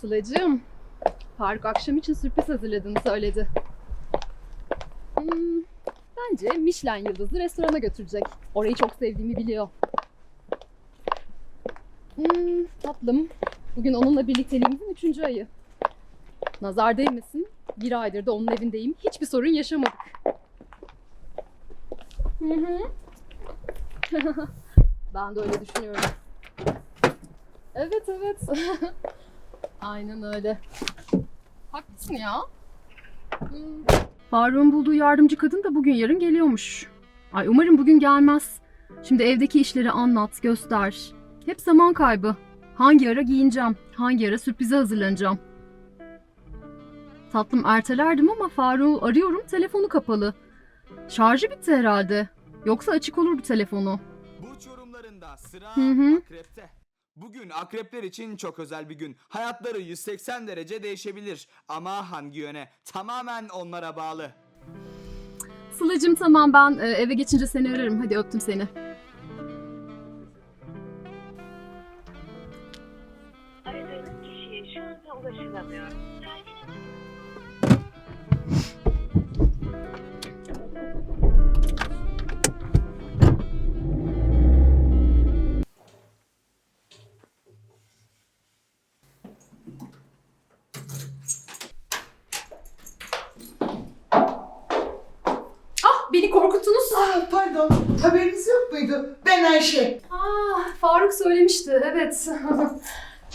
Sıla'cığım, Faruk akşam için sürpriz hazırladığını söyledi. Hmm, bence Michelin yıldızlı restorana götürecek. Orayı çok sevdiğimi biliyor. Hmm, tatlım, bugün onunla birlikteliğimizin üçüncü ayı. Nazar değmesin, bir aydır da onun evindeyim. Hiçbir sorun yaşamadık. Hı hı. ben de öyle düşünüyorum. Evet evet. Aynen öyle. Haklısın ya. Hmm. Faruk'un bulduğu yardımcı kadın da bugün yarın geliyormuş. Ay umarım bugün gelmez. Şimdi evdeki işleri anlat, göster. Hep zaman kaybı. Hangi ara giyineceğim, hangi ara sürprize hazırlanacağım. Tatlım ertelerdim ama Faruk'u arıyorum, telefonu kapalı. Şarjı bitti herhalde. Yoksa açık olurdu telefonu. Burç yorumlarında sıra Hı hı. akrepte. Bugün akrepler için çok özel bir gün. Hayatları 180 derece değişebilir. Ama hangi yöne? Tamamen onlara bağlı. Sıla'cığım tamam ben e, eve geçince seni ararım. Hadi öptüm seni. Aradığınız kişiye şu anda ulaşılamıyor. Beni korkuttunuz. Aa, pardon, haberiniz yok muydu? Ben Ayşe. Ah Faruk söylemişti evet.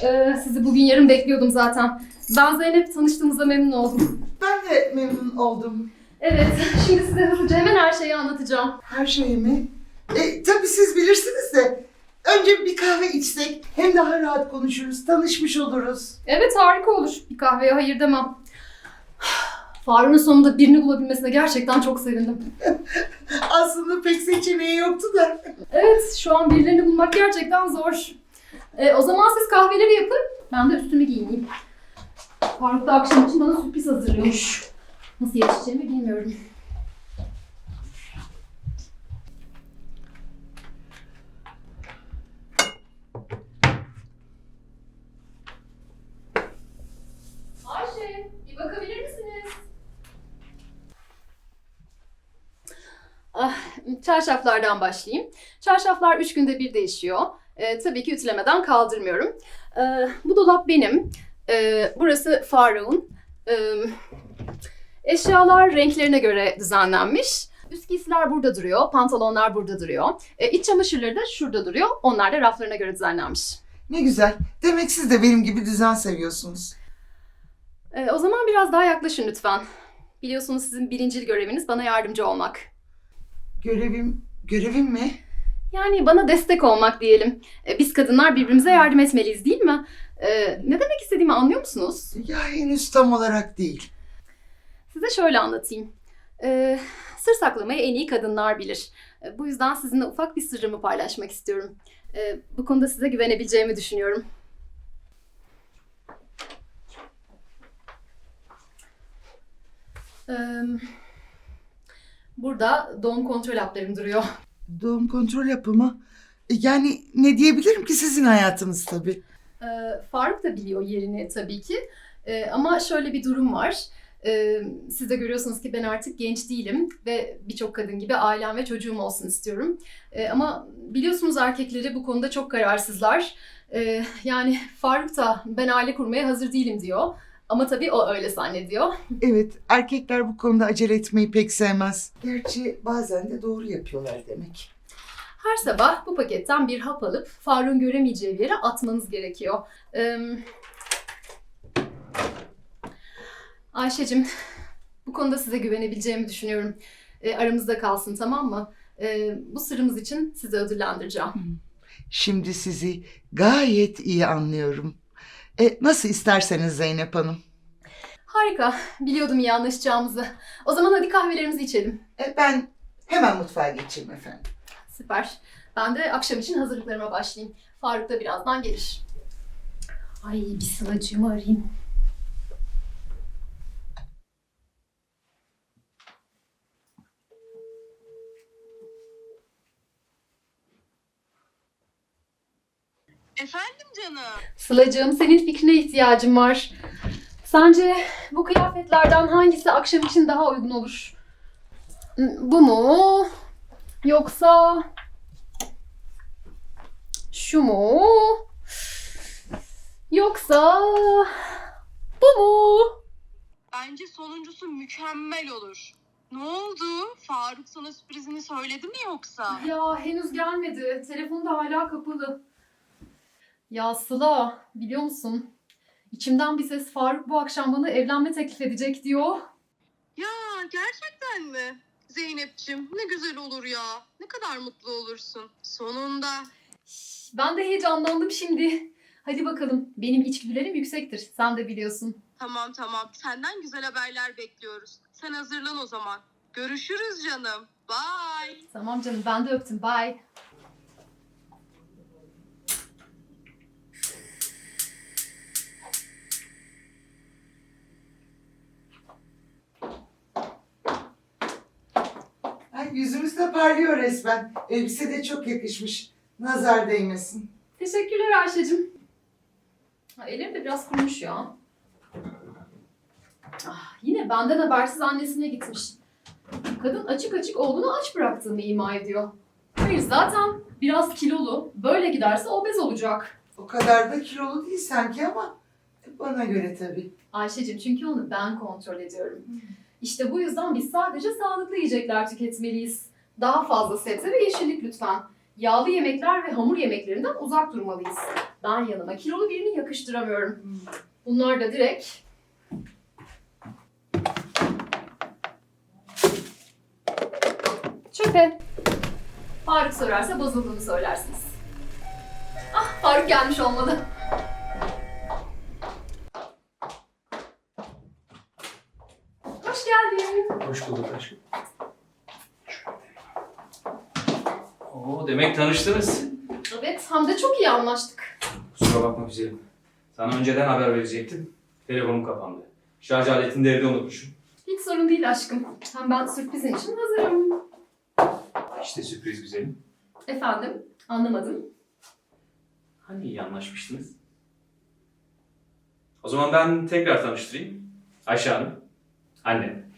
Ee, sizi bugün yarın bekliyordum zaten. Ben Zeynep tanıştığımıza memnun oldum. Ben de memnun oldum. Evet şimdi size hızlıca hemen her şeyi anlatacağım. Her şeyi mi? E, tabii siz bilirsiniz de. Önce bir kahve içsek hem daha rahat konuşuruz, tanışmış oluruz. Evet harika olur. Bir kahveye hayır demem. Faruk'un sonunda birini bulabilmesine gerçekten çok sevindim. Aslında pek seçeneği yoktu da. Evet şu an birilerini bulmak gerçekten zor. Ee, o zaman siz kahveleri yapın. Ben de üstümü giyineyim. Faruk da akşam için bana sürpriz hazırlıyormuş. Nasıl yetişeceğimi bilmiyorum. Ayşe, bir bakabilir misiniz? Ah, çarşaflardan başlayayım. Çarşaflar üç günde bir değişiyor. Ee, tabii ki ütülemeden kaldırmıyorum. Ee, bu dolap benim. Ee, burası Faruk'un. Ee, eşyalar renklerine göre düzenlenmiş. Üst giysiler burada duruyor, pantolonlar burada duruyor. Ee, iç çamaşırları da şurada duruyor. Onlar da raflarına göre düzenlenmiş. Ne güzel. Demek siz de benim gibi düzen seviyorsunuz. Ee, o zaman biraz daha yaklaşın lütfen. Biliyorsunuz sizin birincil göreviniz bana yardımcı olmak. Görevim, görevim mi? Yani bana destek olmak diyelim. Ee, Biz kadınlar birbirimize yardım etmeliyiz değil mi? Ee, ne demek istediğimi anlıyor musunuz? Ya henüz tam olarak değil. Size şöyle anlatayım. Ee, sır saklamayı en iyi kadınlar bilir. Ee, bu yüzden sizinle ufak bir sırrımı paylaşmak istiyorum. Ee, bu konuda size güvenebileceğimi düşünüyorum. Ee, burada doğum kontrol haplarım duruyor. Doğum kontrol yapımı. E, Yani ne diyebilirim ki sizin hayatınız tabii. Ee, Faruk da biliyor yerini tabii ki. Ee, ama şöyle bir durum var. Ee, siz de görüyorsunuz ki ben artık genç değilim ve birçok kadın gibi ailem ve çocuğum olsun istiyorum. Ee, ama biliyorsunuz erkekleri bu konuda çok kararsızlar. Ee, yani Faruk da ben aile kurmaya hazır değilim diyor. Ama tabii o öyle zannediyor. Evet, erkekler bu konuda acele etmeyi pek sevmez. Gerçi bazen de doğru yapıyorlar demek. Her sabah bu paketten bir hap alıp Faruk'un göremeyeceği bir yere atmanız gerekiyor. Ee, Ayşe'cim bu konuda size güvenebileceğimi düşünüyorum. Ee, aramızda kalsın tamam mı? Ee, bu sırrımız için sizi ödüllendireceğim. Şimdi sizi gayet iyi anlıyorum. E, nasıl isterseniz Zeynep Hanım. Harika. Biliyordum iyi anlaşacağımızı. O zaman hadi kahvelerimizi içelim. E, ben hemen mutfağa geçeyim efendim. Süper. Ben de akşam için hazırlıklarıma başlayayım. Faruk da birazdan gelir. Ay bir Sıla'cığımı arayayım. Efendim canım. Sıla'cığım senin fikrine ihtiyacım var. Sence bu kıyafetlerden hangisi akşam için daha uygun olur? Bu mu? Yoksa şu mu? Yoksa bu mu? Bence sonuncusu mükemmel olur. Ne oldu? Faruk sana sürprizini söyledi mi yoksa? Ya henüz gelmedi. Telefonu da hala kapalı. Ya Sıla biliyor musun? İçimden bir ses Faruk bu akşam bana evlenme teklif edecek diyor. Ya gerçekten mi? Zeynep'ciğim ne güzel olur ya. Ne kadar mutlu olursun. Sonunda. Şş, Ben de heyecanlandım şimdi. Hadi bakalım. Benim içgüdülerim yüksektir. Sen de biliyorsun. Tamam tamam. Senden güzel haberler bekliyoruz. Sen hazırlan o zaman. Görüşürüz canım. Bye. Tamam canım ben de öptüm. Bye. Yüzümüz de parlıyor resmen. Elbise de çok yakışmış. Nazar değmesin. Teşekkürler Ayşe'cim. Ha, elim de biraz kurumuş ya. Ah, yine benden habersiz annesine gitmiş. Kadın açık açık oğlunu aç bıraktığını ima ediyor. Hayır zaten biraz kilolu. Böyle giderse obez olacak. O kadar da kilolu değil sanki ama bana göre tabii. Ayşe'cim çünkü onu ben kontrol ediyorum. İşte bu yüzden biz sadece sağlıklı yiyecekler tüketmeliyiz. Daha fazla sebze ve yeşillik lütfen. Yağlı yemekler ve hamur yemeklerinden uzak durmalıyız. Ben yanıma kilolu birini yakıştıramıyorum. Bunlar da direkt çöpe. Faruk sorarsa bozulduğunu söylersiniz. Ah Faruk gelmiş olmalı. Hoş geldin. Hoş bulduk aşkım. Oo, demek tanıştınız. Evet, hem de çok iyi anlaştık. Kusura bakma güzelim. Sana önceden haber verecektim. Telefonum kapandı. Şarj aletini de evde unutmuşum. Hiç sorun değil aşkım. Hem ben sürprizin için hazırım. İşte sürpriz güzelim. Efendim, anlamadım. Hani iyi anlaşmıştınız? O zaman ben tekrar tanıştırayım. Ayşe Hanım. Annem.